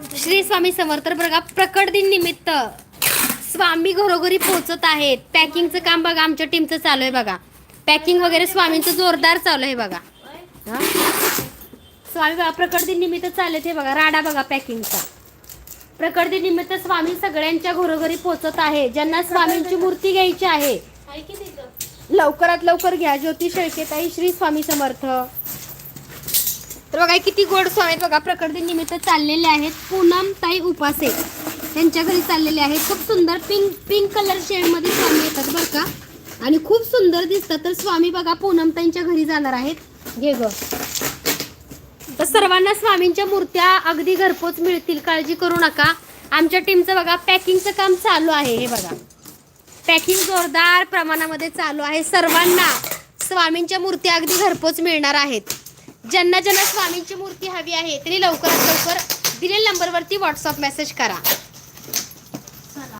श्री स्वामी समर्थ बघा प्रकट दिन निमित्त स्वामी घरोघरी पोहोचत आहेत. पॅकिंगचं काम बघा आमच्या टीमचं चालू आहे बघा. पॅकिंग वगैरे स्वामींचं जोरदार चालू आहे बघा. हा? स्वामी बघा प्रकट दिन निमित्त चालले ते बघा राडा बघा पॅकिंगचा प्रकट दिन निमित्त स्वामी सगळ्यांच्या घरोघरी पोहोचत आहे. ज्यांना स्वामींची मूर्ती घ्यायची आहे लवकरात लवकर घ्या. ज्योती शेळकेताई श्री स्वामी समर्थ. तर बघा किती गोड सो आहेत. बघा प्रकृती निमित्त चाललेले आहेत पूनम ताई उपासे. त्यांच्या घरी चाललेले आहेत. खूप सुंदर पिंक पिंक कलर शेडमध्ये स्वामी येतात बरं का. आणि खूप सुंदर दिसतात. तर स्वामी बघा पूनम ताईंच्या घरी जाणार आहेत. घे ग. तर सर्वांना स्वामींच्या मूर्त्या अगदी घरपोच मिळतील. काळजी करू नका. आमच्या टीमचं बघा पॅकिंगचं काम चालू आहे. हे बघा. पॅकिंग जोरदार प्रमाणामध्ये चालू आहे. सर्वांना स्वामींच्या मूर्त्या अगदी घरपोच मिळणार आहेत. ज्यांना ज्यांना स्वामींची मूर्ती हवी आहे त्यांनी लवकरात लवकर दिलेल्या नंबरवरती व्हॉट्सअप मेसेज करा.